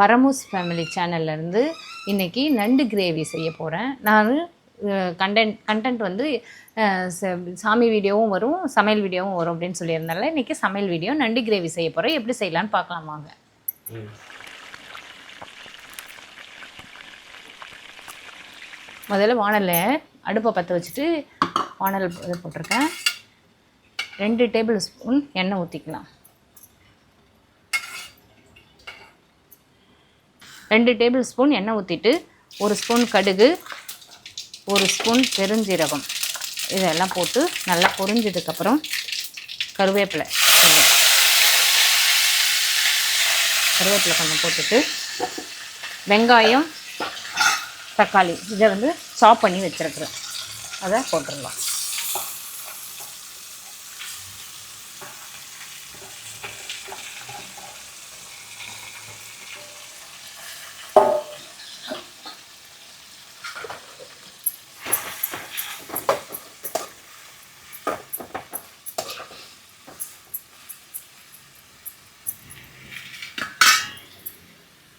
பரமூஸ் family சேனல்லேருந்து இன்றைக்கி நண்டு gravy செய்ய போகிறேன் நான் கண்டென்ட் கண்டென்ட் வந்து சாமி வீடியோவும் வரும் சமையல் வீடியோவும் வரும் அப்படின்னு சொல்லியிருந்தால இன்றைக்கி சமையல் வீடியோ நண்டு கிரேவி செய்ய போகிறேன் எப்படி செய்யலான்னு பார்க்கலாம் வாங்க. முதல்ல வானலில் அடுப்பை பற்ற வச்சுட்டு வானல் இது போட்டிருக்கேன். ரெண்டு டேபிள் ஸ்பூன் எண்ணெய் ஊற்றிக்கலாம் ரெண்டு டேபிள் ஸ்பூன் எண்ணெய் ஊற்றிட்டு ஒரு ஸ்பூன் கடுகு ஒரு ஸ்பூன் பெருஞ்சீரகம். இதெல்லாம் போட்டு நல்லா பொரிஞ்சதுக்கப்புறம் கருவேப்பிலை கருவேப்பிலை கொஞ்சம் போட்டுட்டு வெங்காயம் தக்காளி இதை வந்து சாப் பண்ணி வச்சுருக்குறேன். அதை போட்டுடலாம்.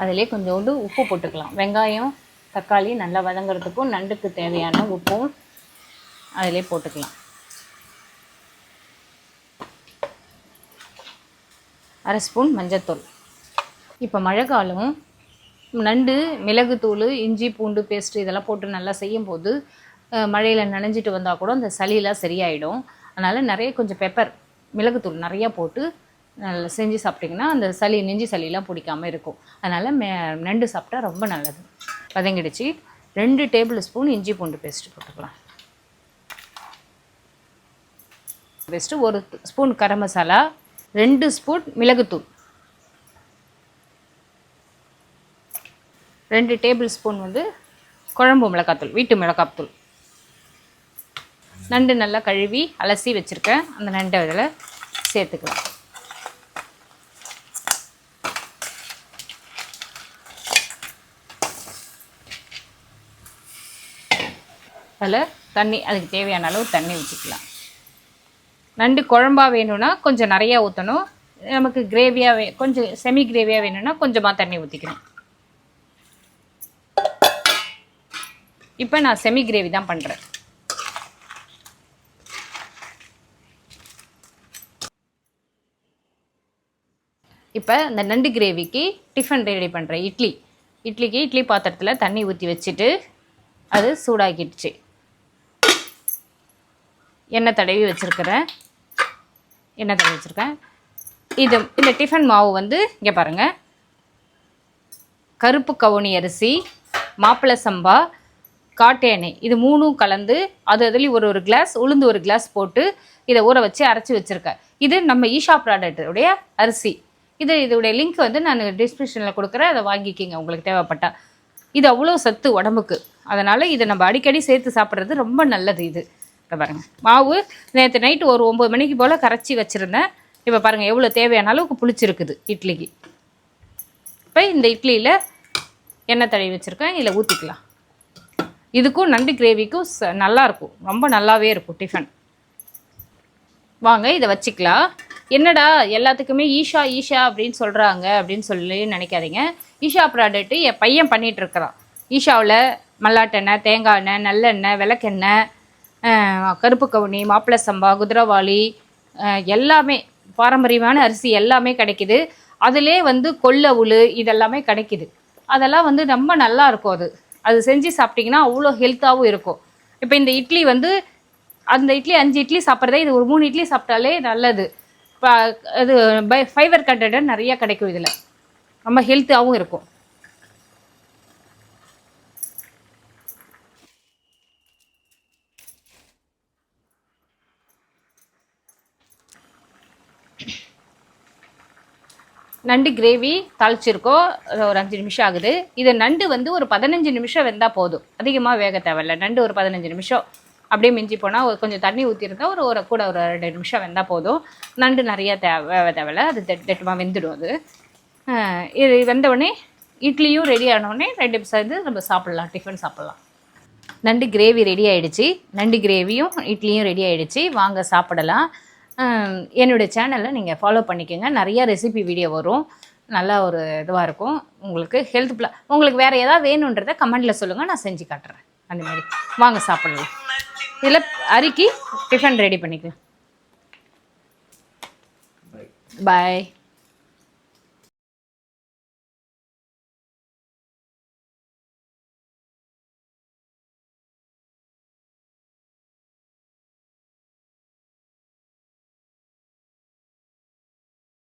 அதிலே கொஞ்சோண்டு உப்பு போட்டுக்கலாம். வெங்காயம் தக்காளி நல்லா வதங்குறதுக்கும் நண்டுக்கு தேவையான உப்பும் அதிலே போட்டுக்கலாம். அரை ஸ்பூன் மஞ்சத்தூள். இப்போ மழை காலம் நண்டு மிளகுத்தூள் இஞ்சி பூண்டு பேஸ்ட் இதெல்லாம் போட்டு நல்லா செய்யும்போது மழையில் நனைஞ்சிட்டு வந்தால் கூட அந்த சளியெல்லாம் சரியாயிடும். அதனால் நிறைய கொஞ்சம் பெப்பர் மிளகுத்தூள் நிறையா போட்டு நல்லா செஞ்சு சாப்பிட்டிங்கன்னா அந்த சளி நெஞ்சு சளியெலாம் பிடிக்காமல் இருக்கும். அதனால் மே நண்டு சாப்பிட்டா ரொம்ப நல்லது. வதங்கிடுச்சு ரெண்டு டேபிள் ஸ்பூன் இஞ்சி பூண்டு பேஸ்ட் போட்டுக்கலாம். பேஸ்ட்டு ஒரு ஸ்பூன் கரம் மசாலா ரெண்டு ஸ்பூன் மிளகுத்தூள். ரெண்டு டேபிள் ஸ்பூன் வந்து குழம்பு மிளகாத்தூள் வீட்டு மிளகாத்தூள். நண்டு நல்லா கழுவி அலசி வச்சுருக்கேன். அந்த நண்டை இதில் சேர்த்துக்கலாம். அதில் தண்ணி அதுக்கு தேவையான அளவு தண்ணி ஊற்றிக்கலாம் நண்டு குழம்பா வேணும்னா கொஞ்சம் நிறையா ஊற்றணும் நமக்கு கிரேவியாக வே கொஞ்சம் செமி கிரேவியாக வேணும்னா கொஞ்சமாக தண்ணி ஊற்றிக்கணும் இப்போ நான் செமி கிரேவி தான் பண்ணுறேன் இப்போ இந்த நண்டு கிரேவிக்கு டிஃபன் ரெடி பண்ணுறேன் இட்லி. இட்லிக்கு இட்லி பாத்திரத்தில் தண்ணி ஊற்றி வச்சுட்டு அது சூடாக்கிடுச்சு எண்ணெய் தடவி வச்சுருக்கிறேன். எண்ணெய் தடவி வச்சுருக்கேன். இது இந்த டிஃபன் மாவு வந்து இங்கே பாருங்கள் கருப்பு கவுனி அரிசி மாப்பிளை சம்பா காட்டு எண்ணெய். இது மூணும் கலந்து அது அதுலேயும் ஒரு ஒரு கிளாஸ் உளுந்து ஒரு கிளாஸ் போட்டு இதை ஊற வச்சு அரைச்சி வச்சுருக்கேன். இது நம்ம ஈஷா ப்ராடக்ட்டுடைய அரிசி. இது இதோடைய லிங்க் வந்து நான் டிஸ்கிரிப்ஷனில் கொடுக்குறேன். அதை வாங்கிக்கிங்க உங்களுக்கு தேவைப்பட்டா. இது அவ்வளோ சத்து உடம்புக்கு. அதனால் இதை நம்ம அடிக்கடி சேர்த்து சாப்பிட்றது ரொம்ப நல்லது இது. இப்போ பாருங்கள் மாவு நேற்று நைட்டு ஒரு ஒம்பது மணிக்கு போல் கரைச்சி வச்சுருந்தேன். இப்போ பாருங்கள் எவ்வளோ தேவையான அளவுக்கு புளிச்சிருக்குது இட்லிக்கு. இப்போ இந்த இட்லியில் எண்ணெய் தடவி வச்சுருக்கேன். இதில் ஊற்றிக்கலாம் இதுக்கும் நண்டு கிரேவிக்கும் ச நல்லாயிருக்கும் ரொம்ப நல்லாவே இருக்கும் டிஃபன் வாங்க இதை வச்சுக்கலாம். என்னடா எல்லாத்துக்குமே ஈஷா ஈஷா அப்படின்னு சொல்கிறாங்க அப்படின்னு சொல்லி நினைக்காதீங்க. ஈஷா ப்ராடக்ட்டு என் பையன் பண்ணிகிட்ருக்கிறான் ஈஷாவில் மல்லாட்டெண்ணெய் தேங்காய் எண்ணெய் நல்லெண்ணெய் விளக்கெண்ணெய் கருப்பு கவுனி மாப்பிளை சம்பா குதிரவாளி எல்லாமே பாரம்பரியமான அரிசி எல்லாமே கிடைக்குது. அதிலே வந்து கொள்ளவுழு உளு இதெல்லாமே கிடைக்குது. அதெல்லாம் வந்து ரொம்ப நல்லா இருக்கும் அது. அது செஞ்சு சாப்பிட்டிங்கன்னா அவ்வளோ ஹெல்த்தாகவும் இருக்கும். இப்போ இந்த இட்லி வந்து அந்த இட்லி அஞ்சு இட்லி சாப்பிட்றதே இது ஒரு மூணு இட்லி சாப்பிட்டாலே நல்லது. இப்போ அது பை ஃபைபர் கண்டென்ட் நிறையா கிடைக்கும் இதில். ரொம்ப ஹெல்த்தாகவும் இருக்கும். நண்டு கிரேவி தாளிச்சிருக்கோம். ஒரு அஞ்சு நிமிஷம் ஆகுது. இது நண்டு வந்து ஒரு பதினஞ்சு நிமிஷம் வெந்தால் போதும். அதிகமாக வேக தேவையில்ல. நண்டு ஒரு பதினஞ்சு நிமிஷம். அப்படியே மிஞ்சி போனால் ஒரு கொஞ்சம் தண்ணி ஊற்றிருந்தா ஒரு ஒரு கூட ஒரு ரெண்டு நிமிஷம் வெந்தால் போதும். நண்டு நிறையா தேவை வேக தேவையில்ல. அது தெட் தெட்டமாக வெந்துடும் அது. இது வெந்த இட்லியும் ரெடி ஆனவுடனே ரெண்டு சேர்ந்து நம்ம சாப்பிட்லாம். டிஃபன் சாப்பிட்லாம். நண்டு கிரேவி ரெடி ஆகிடுச்சி நண்டு கிரேவியும் இட்லியும் ரெடி ஆகிடுச்சி வாங்க சாப்பிடலாம். என்னுடைய சேனலை நீங்கள் ஃபாலோ பண்ணிக்கோங்க. நிறைய ரெசிபி வீடியோ வரும். நல்லா ஒரு இதுவாக இருக்கும். உங்களுக்கு ஹெல்த் ப்ளா உங்களுக்கு வேறு ஏதாவது வேணுன்றதை கமெண்டில் சொல்லுங்கள் நான் செஞ்சு காட்டுறேன். அந்த மாதிரி. வாங்க சாப்பிடலாம். இதில் அரிக்கி டிஃபன் ரெடி பண்ணிக்கலாம். பாய்